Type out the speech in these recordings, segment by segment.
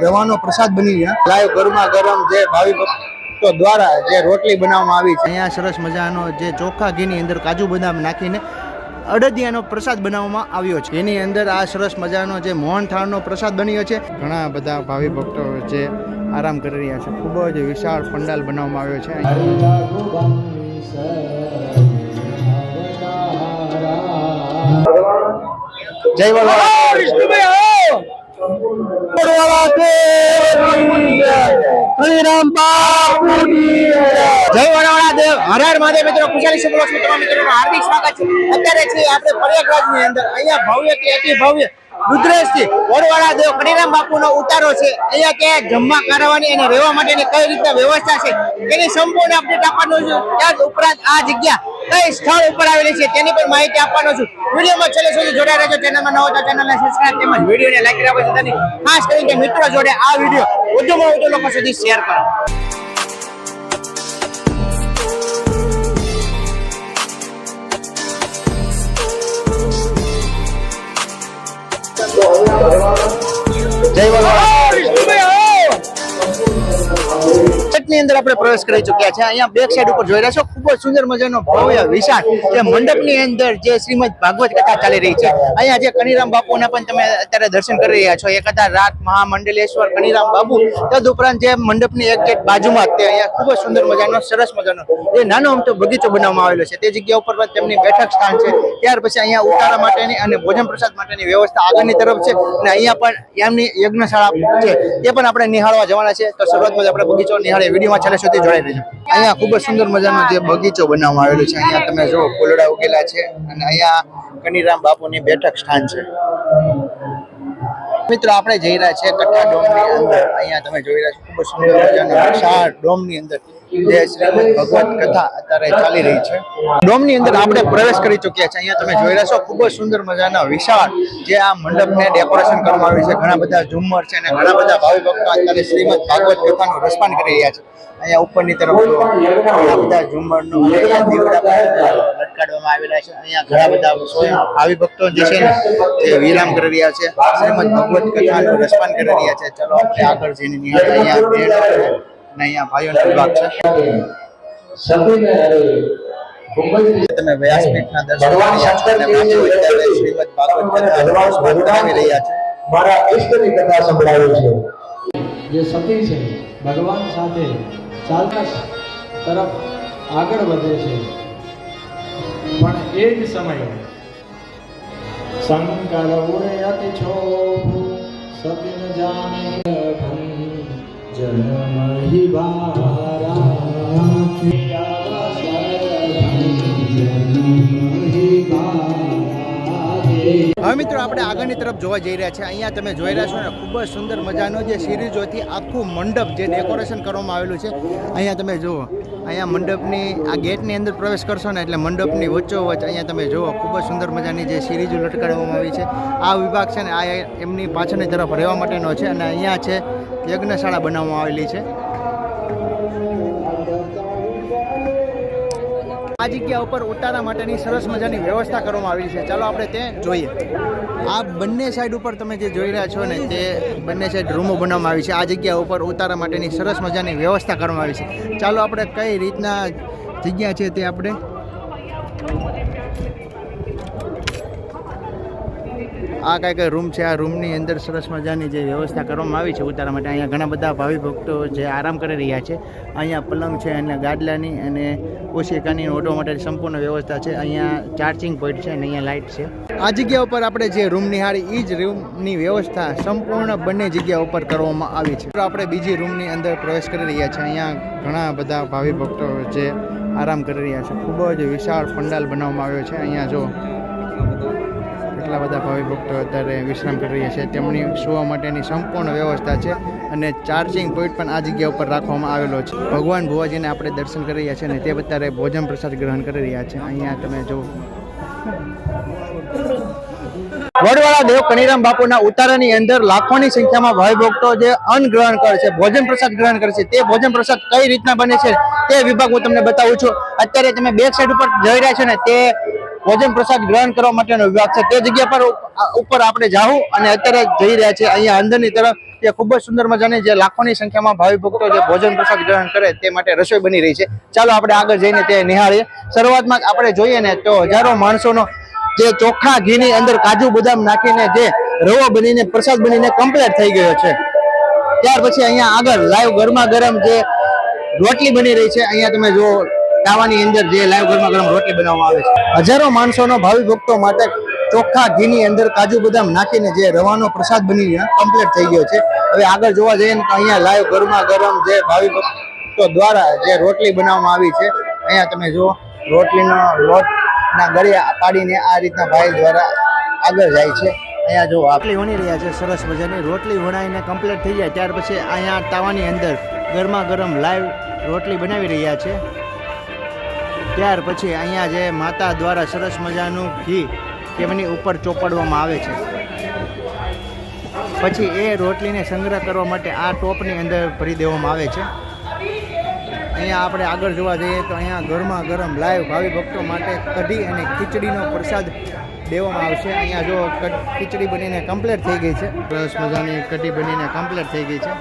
રવાનો પ્રસાદ બની ગયા. લાઈવ ગરમા ગરમ જે ભાવિ ભક્તો દ્વારા જે રોટલી બનાવવામાં આવી છે. અહીંયા સરસ મજાનો જે ચોખ્ખા ઘીની અંદર કાજુ બદામ નાખીને અડદિયાનો પ્રસાદ બનાવવામાં આવ્યો છે. એની અંદર આ સરસ મજાનો જે મોહનથાળનો પ્રસાદ બન્યો છે. ઘણા બધા ભાવિ ભક્તો જે આરામ કરી રહ્યા છે. ખૂબ જ વિશાળ પંડાલ બનાવવામાં આવ્યો છે. જય पड़वा વ્યવસ્થા છે તેની સંપૂર્ણ અપડેટ આપવાનું છું. ત્યાર ઉપરાંત આ જગ્યા કઈ સ્થળ ઉપર આવેલી છે, તેની પણ માહિતી આપવાનો છું. વિડીયોમાં છેલ્લે સુધી જોડાઈ રહેજો. ચેનલમાં નવો તો ચેનલને સબસ્ક્રાઇબ તેમજ વિડીયોને લાઈક ખાસ કરીને મિત્રો જોડે આ વીડિયો વધુમાં વધુ લોકો સુધી શેર કરો જય ની અંદર આપણે પ્રવેશ કરી ચુક્યા છે. અહીંયા બેક સાઈડ ઉપર જોઈ રહ્યા છો, ખૂબ જ સુંદર મજાનો ભવ્ય વિશાળ જે મંડપની અંદર જે શ્રીમદ ભાગવત કથા ચાલી રહી છે. અહીંયા જે કનીરામ બાપુના પણ તમે અત્યારે દર્શન કરી રહ્યા છો. એક હતા રાત મહામંડલેશ્વર કનીરામ બાપુ. તદ ઉપરાંત જે મંડપની એક ગેટ બાજુમાં તે અહીંયા ખૂબ જ સુંદર મજાનો, સરસ મજાનો જે નાનો અમતો બગીચો બનાવવામાં આવેલો છે. તે જગ્યા ઉપર તેમની બેઠક સ્થાન છે. ત્યાર પછી અહીંયા ઉતારા માટેની અને ભોજન પ્રસાદ માટેની વ્યવસ્થા આગળની તરફ છે. અને અહીંયા પણ એમની યજ્ઞશાળા છે. તે પણ આપણે નિહાળવા જવાના છે. તો શરૂઆતમાં આપણે બગીચો નિહાળીએ છેલ્લે સુધી જોડાઈ રહેજો. અહીંયા ખૂબ જ સુંદર મજાનો જે બગીચો બનાવવામાં આવેલો છે. અહીંયા તમે જો ફૂલડા ઉગેલા છે અને અહીંયા કનીરામ બાપુની બેઠક સ્થાન છે. મિત્રો, આપણે જઈ રહ્યા છીએ કઠા ડોમની અંદર. અહીંયા તમે જોઈ રહ્યા છો, ખૂબ જ સુંદર મજાનો વિશાળ ડોમની અંદર. જે શ્રીમદ ભગવત કથા અત્યારે ચાલી રહી છે. ડોમની અંદર આપણે પ્રવેશ કરી ચૂક્યા છે અહીંયા તમે જોઈ રહ્યા છો, ખૂબ જ સુંદર મજાના વિશાળ જે આ મંડપને ડેકોરેશન કરવામાં આવ્યું છે. ઘણા બધા ઝુમ્મર છે અને ઘણા બધા ભાવિ ભક્તો અત્યારે શ્રીમદ ભાગવત કથાનું રસપાન કરી રહ્યા છે. અહીંયા ઉપરની તરફ ઘણા બધા ઝુમ્મરનું દીવડા લટકાડવામાં આવેલા છે. અહીંયા ઘણા બધા સ્વયં ભાવિ ભક્તો જે છે ને તે વિરામ કરી રહ્યા છે. શ્રીમદ ભગવત કથાનું રસપાન કરી રહ્યા છે. ચલો આપણે આગળ જઈને અહીંયા અને અહીંયા ભાઈઓનો વિભાગ છે તમે વ્યાસપીઠના દર્શન કરી રહ્યા છો અને બાપુ અત્યારે શ્રીમદ ભાગવત કથાનું રસપાન કરાવી રહ્યા છે મારા ઈષ્ટની કથા સંભળાવે છે જે સતી છે ભગવાન સાથે ચાલતા તરફ આગળ વધે છે પણ એ જ સમયે શંકર ઉડે અતિ છોભુ સતિન જાણે હવે મિત્રો આપણે આગળની તરફ જોવા જઈ રહ્યા છે. અહીંયા તમે જોઈ રહ્યા છો ને, ખૂબ જ સુંદર મજાનો જે સિરીજોથી આખું મંડપ જે ડેકોરેશન કરવામાં આવેલું છે. અહીંયા તમે જુઓ, અહીંયા મંડપની, આ ગેટની અંદર પ્રવેશ કરશો ને એટલે મંડપની વચ્ચોવચ્ચ અહીંયા તમે જુઓ, ખૂબ જ સુંદર મજાની જે સિરીઝો લટકાડવામાં આવી છે. આ વિભાગ છે ને, આ એમની પાછળની તરફ રહેવા માટેનો છે અને અહીંયા છે યજ્ઞશાળા બનાવવામાં આવેલી છે. આ જગ્યા ઉપર ઉતારા માટેની સરસ મજાની વ્યવસ્થા કરવામાં આવી છે. ચાલો આપણે તે જોઈએ. આ બંને સાઈડ ઉપર તમે જે જોઈ રહ્યા છો ને, તે બંને સાઈડ રૂમો બનાવવામાં આવી છે. આ જગ્યા ઉપર ઉતારા માટેની સરસ મજાની વ્યવસ્થા કરવામાં આવી છે. ચાલો આપણે કઈ રીતના જગ્યા છે તે આપણે આ કાંઈ કઈ રૂમ છે, આ રૂમની અંદર સરસ મજાની જે વ્યવસ્થા કરવામાં આવી છે ઉતારા માટે. અહીંયા ઘણા બધા ભાવિ ભક્તો જે આરામ કરી રહ્યા છે. અહીંયા પલંગ છે અને ગાદલાની અને ઓશિકાની ઓટો માટેની સંપૂર્ણ વ્યવસ્થા છે. અહીંયા ચાર્જિંગ પોઈન્ટ છે અને અહીંયા લાઇટ છે. આ જગ્યા ઉપર આપણે જે રૂમ નિહાળી એ જ રૂમની વ્યવસ્થા સંપૂર્ણ બંને જગ્યા ઉપર કરવામાં આવી છે. આપણે બીજી રૂમની અંદર પ્રવેશ કરી રહ્યા છીએ અહીંયા ઘણા બધા ભાવિ ભક્તો જે આરામ કરી રહ્યા છે. ખૂબ જ વિશાળ પંડાલ બનાવવામાં આવ્યો છે. અહીંયા જો કેટલા બધા ભાવિ અત્યારે વિશ્રામ કરી રહ્યા છે. તેમની સુવા માટેની સંપૂર્ણ વ્યવસ્થા છે અને ચાર્જિંગ પોઈન્ટ પણ આ જગ્યા ઉપર રાખવામાં આવેલો છે. ભગવાન ભુવાજીને આપણે દર્શન કરી રહ્યા છે અને તે અત્યારે ભોજન પ્રસાદ ગ્રહણ કરી રહ્યા છે. અહીંયા તમે જો. વડવાળા દેવ કનીરામ બાપુના ઉતારાની અંદર લાખોની સંખ્યામાં ભાઈ ભક્તો જે અન્ન ગ્રહણ કરે છે, ભોજન પ્રસાદ ગ્રહણ કરે છે, તે ભોજન પ્રસાદ કઈ રીતના બને છે તે વિભાગ હું તમને બતાવું છું. અત્યારે તમે બેક સાઈડ ઉપર જઈ રહ્યા છો ને તે ભોજન પ્રસાદ ગ્રહણ કરવા માટેનો વિભાગ છે. તે જગ્યા પર ઉપર આપણે જાવું અને અત્યારે જઈ રહ્યા છે અહીંયા અંદરની તરફ. એ ખૂબ જ સુંદર મજાની જે લાખોની સંખ્યામાં ભાવિ ભક્તો જે ભોજન પ્રસાદ ગ્રહણ કરે તે માટે રસોઈ બની રહી છે. ચાલો આપણે આગળ જઈને તે નિહાળીએ. શરૂઆતમાં આપણે જોઈએ ને તો હજારો માણસોનો જે ચોખ્ખા ઘીની અંદર કાજુ બદામ નાખીને જે રવો બનીને, પ્રસાદ બનીને કમ્પ્લીટ થઈ ગયો છે. ત્યાર પછી અહીંયા આગળ લાઈવ ગરમા ગરમ જે રોટલી બની રહી છે. અહીંયા તમે જો તાવાની અંદર જે લાઈવ ગરમા ગરમ રોટલી બનાવવામાં આવે છે. હજારો માણસોનો ભાવિ ભક્તો માટે ચોખ્ખા ઘીની અંદર કાજુ બદામ નાખીને જે રવાનો પ્રસાદ બની કમ્પ્લીટ થઈ ગયો છે. હવે આગળ જોવા જઈએ ને તો અહીંયા લાઈવ ગરમા ગરમ જે ભાવિ ભક્તો દ્વારા જે રોટલી બનાવવામાં આવી છે, અહીંયા તમે જુઓ, રોટલીનો લોટ ના ગળિયા પાડીને આ રીતના ભાઈ દ્વારા આગળ જાય છે. અહીંયા જો રોટલી વણી રહ્યા છે, સરસ મજાની. રોટલી વણાઈને કમ્પ્લીટ થઈ જાય, ત્યાર પછી અહીંયા તાવાની અંદર ગરમા ગરમ લાઈવ રોટલી બનાવી રહ્યા છે. ત્યાર પછી અહીંયા જે માતા દ્વારા સરસ મજાનું ઘી તેમની ઉપર ચોપડવામાં આવે છે. પછી એ રોટલીને સંગ્રહ કરવા માટે આ ટોપની અંદર ભરી દેવામાં આવે છે. અહીંયા આપણે આગળ જોવા જઈએ તો અહીંયા ગરમા ગરમ લાઈવ ભાવિ ભક્તો માટે કઢી અને ખીચડીનો પ્રસાદ દેવામાં આવશે. અહીંયા જો ખીચડી બનીને કમ્પ્લીટ થઈ ગઈ છે. સરસ મજાની કઢી બનીને કમ્પ્લીટ થઈ ગઈ છે.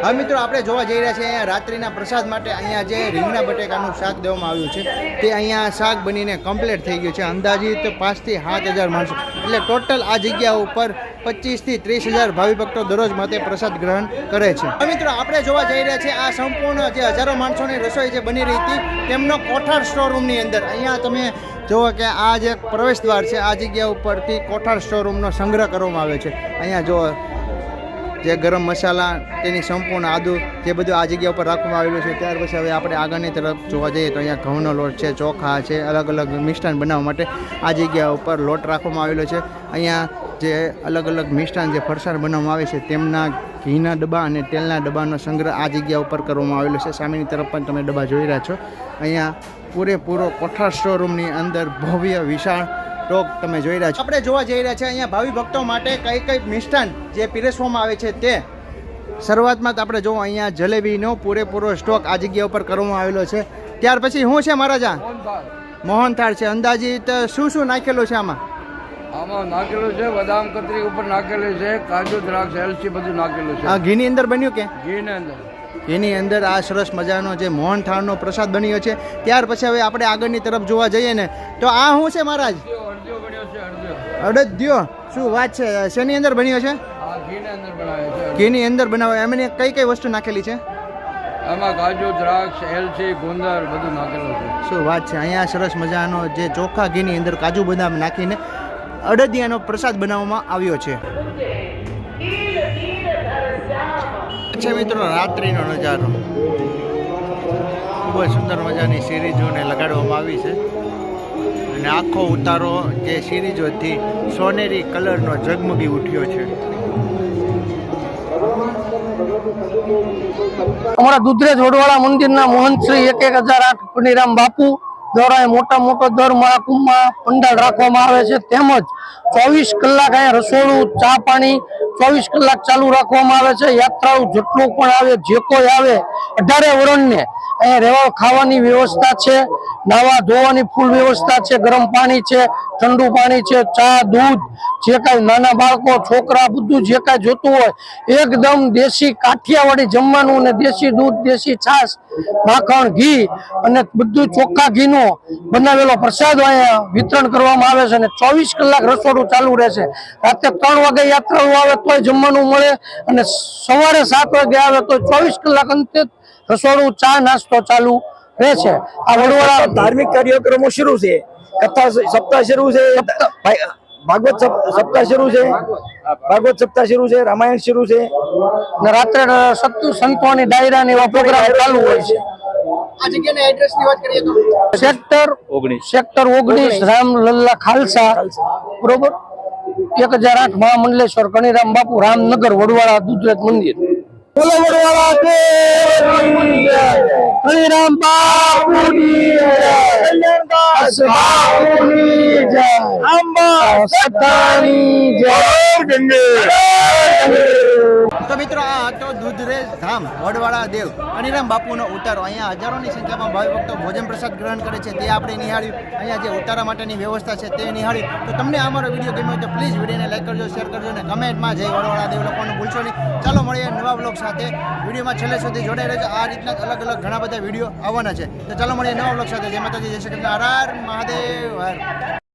હા મિત્રો, આપણે જોવા જઈ રહ્યા છીએ અહીંયા રાત્રિના પ્રસાદ માટે અહીંયા જે રીંગણા બટેકાનું શાક દેવામાં આવ્યું છે, તે અહીંયા શાક બનીને કમ્પ્લીટ થઈ ગયું છે. અંદાજિત પાંચથી સાત હજાર માણસો. એટલે ટોટલ આ જગ્યા ઉપર પચીસથી ત્રીસ હજાર ભાવિ ભક્તો દરરોજ માટે પ્રસાદ ગ્રહણ કરે છે. હવે મિત્રો, આપણે જોવા જઈ રહ્યા છીએ આ સંપૂર્ણ જે હજારો માણસોની રસોઈ જે બની રહી હતી, તેમનો કોઠાર સ્ટોર રૂમની અંદર. અહીંયા તમે જુઓ કે આ જે પ્રવેશ દ્વાર છે, આ જગ્યા ઉપરથી કોઠાર સ્ટોર રૂમનો સંગ્રહ કરવામાં આવ્યો છે. અહીંયા જો જે ગરમ મસાલા, તેની સંપૂર્ણ આદુ, જે બધું આ જગ્યા ઉપર રાખવામાં આવેલું છે, ત્યાર પછી હવે આપણે આગળની તરફ જોવા જઈએ તો અહીંયા ઘઉંનો લોટ છે, ચોખા છે અલગ અલગ મિષ્ટાન બનાવવા માટે આ જગ્યા ઉપર લોટ રાખવામાં આવેલો છે. અહીંયા જે અલગ અલગ મિષ્ટાન, જે ફરસાણ બનાવવામાં આવે છે, તેમના ઘીના ડબ્બા અને તેલના ડબ્બાનો સંગ્રહ આ જગ્યા ઉપર કરવામાં આવેલો છે. સામેની તરફ પણ તમે ડબ્બા જોઈ રહ્યા છો. અહીંયા પૂરેપૂરો કોઠાર સ્ટોર અંદર ભવ્ય વિશાળ ટોક તમે જોઈ રહ્યા છો. આપણે જોવા જઈ રહ્યા છે અહીંયા ભાવિ ભક્તો માટે કઈ કઈ મિષ્ટાન જે પીરસવામાં આવે છે તે. શરૂઆતમાં તો આપણે જોવો અહીંયા જલેબીનો પૂરેપૂરો સ્ટોક આ જગ્યા ઉપર કરવામાં આવેલો છે. ત્યાર પછી શું છે મહારાજા? મોહનથાળ છે. અંદાજિત શું શું નાખેલું છે આમાં? આમાં નાખેલું છે બદામ કતરી ઉપર નાખેલું છે કાજુ દ્રાક્ષ એલચી બધું નાખેલું છે. આ ઘીની અંદર બન્યું કે? ઘીની અંદર. એની અંદર આ સરસ મજાનો જે મોહનથાળનો પ્રસાદ બન્યો છે. ત્યાર પછી હવે આપણે આગળની તરફ જોવા જઈએ ને. તો આ શું છે મહારાજ? અડદિયો શું વાત છે? શેની અંદર બન્યો છે? ઘીની અંદર બનાવે એમને કઈ કઈ વસ્તુ નાખેલી છે? આમાં કાજુ દ્રાક્ષ એલચી ગુંદર બધું નાખેલું છે. શું વાત છે? અહીંયા સરસ મજાનો જે ચોખા ઘીની અંદર કાજુ બદામ નાખીને અડદિયાનો પ્રસાદ બનાવવામાં આવ્યો છે. છે મિત્રો રાત્રિનો નજારો. ખૂબ જ સુંદર મજાની સિરીઝોને લગાડવામાં આવી છે. અને આખો ઉતારો જે સિરીઝોથી સોનેરી કલરનો ઝગમગી ઉઠ્યો છે. અમારા દુધરેજ વડવાળા મંદિરના મોહનશ્રી એક એક હજાર આઠ પુનીરામ બાપુ દ્વારા મોટા મોટો દર મહાકુંભમાં પંડાલ રાખવામાં આવે છે. તેમજ ચોવીસ કલાક અહીંયા રસોડું, ચા પાણી ચોવીસ કલાક ચાલુ રાખવામાં આવે છે. યાત્રાળુ જેટલું પણ આવે, જે કોઈ આવે, અઢારે વરણને અહીંયા રહેવા ખાવાની વ્યવસ્થા છે, નાવા ધોવાની ફૂલ વ્યવસ્થા છે, ગરમ પાણી છે, ઠંડુ પાણી છે, ચા, દૂધ, જે કાંઈ નાના બાળકો, છોકરા, બધું જે કાંઈ જોતું હોય, એકદમ દેશી કાઠિયાવાડી જમવાનું ને દેશી દૂધ, દેશી છાશ, માખણ, ઘી અને બધું ચોખ્ખા ઘીનો બનાવેલો પ્રસાદ અહીંયા વિતરણ કરવામાં આવે છે અને ચોવીસ કલાક રસોડું ચાલુ રહેશે. રાતે ત્રણ વાગે યાત્રાળુ આવે તોય જમવાનું મળે અને સવારે સાત વાગે આવે તો ચોવીસ કલાક અંતે રસોડું ચા નાસ્તો ચાલુ રહે છે. આ વડવાળા ધાર્મિક કાર્યક્રમો શરૂ છે. કથા સપ્તાહ શરૂ છે. ભાઈ, ભાગવત સપ્તાહ શરૂ છે. ભાગવત સપ્તાહ શરૂ છે. રામાયણ શરૂ છે. અને રાત્રે સત્તુ સંતોની ડાયરા ને એવા પ્રોગ્રામ ચાલુ હોય છે. સેક્ટર જગ્યાના એડ્રેસની વાત કરીએ તો? સેક્ટર ઓગણીસ. રામ લલ્લા ખાલસા. બરોબર? એક હજાર આઠ મહામંડલેશ્વર કણીરામ બાપુ રામનગર વડવાળા દુધરેજ મંદિર. બોલો વડવાળા કણીરામ બાપુની જય કલ્યાણદાસ બાપુની તો મિત્રો આ હતો દૂધરેજ ધામ, વડવાળા દેવ. અનિરામ બાપુનો ઉતારો. અહીંયા હજારોની સંખ્યામાં ભાવિ ભક્તો ભોજન પ્રસાદ ગ્રહણ કરે છે. તે આપણે નિહાળ્યું અહીંયા જે ઉતારા માટેની વ્યવસ્થા છે તે નિહાળી. તો તમને અમારો વીડિયો ગમ્યો હોય તો પ્લીઝ વિડીયોને લાઈક કરજો શેર કરજો અને કમેન્ટમાં જય વડવાળા દેવ લોકોને ભૂલશો નહીં. ચાલો મળીએ નવા બ્લોગ સાથે. વિડીયોમાં છેલ્લે સુધી જોડાઈ રહેજો. આ રીતના અલગ અલગ ઘણા બધા વીડિયો આવવાના છે. તો ચાલો મળીએ નવા બ્લોગ સાથે. જય માતાજી, જય શ્રી કૃષ્ણ. હર મહાદેવ, હર.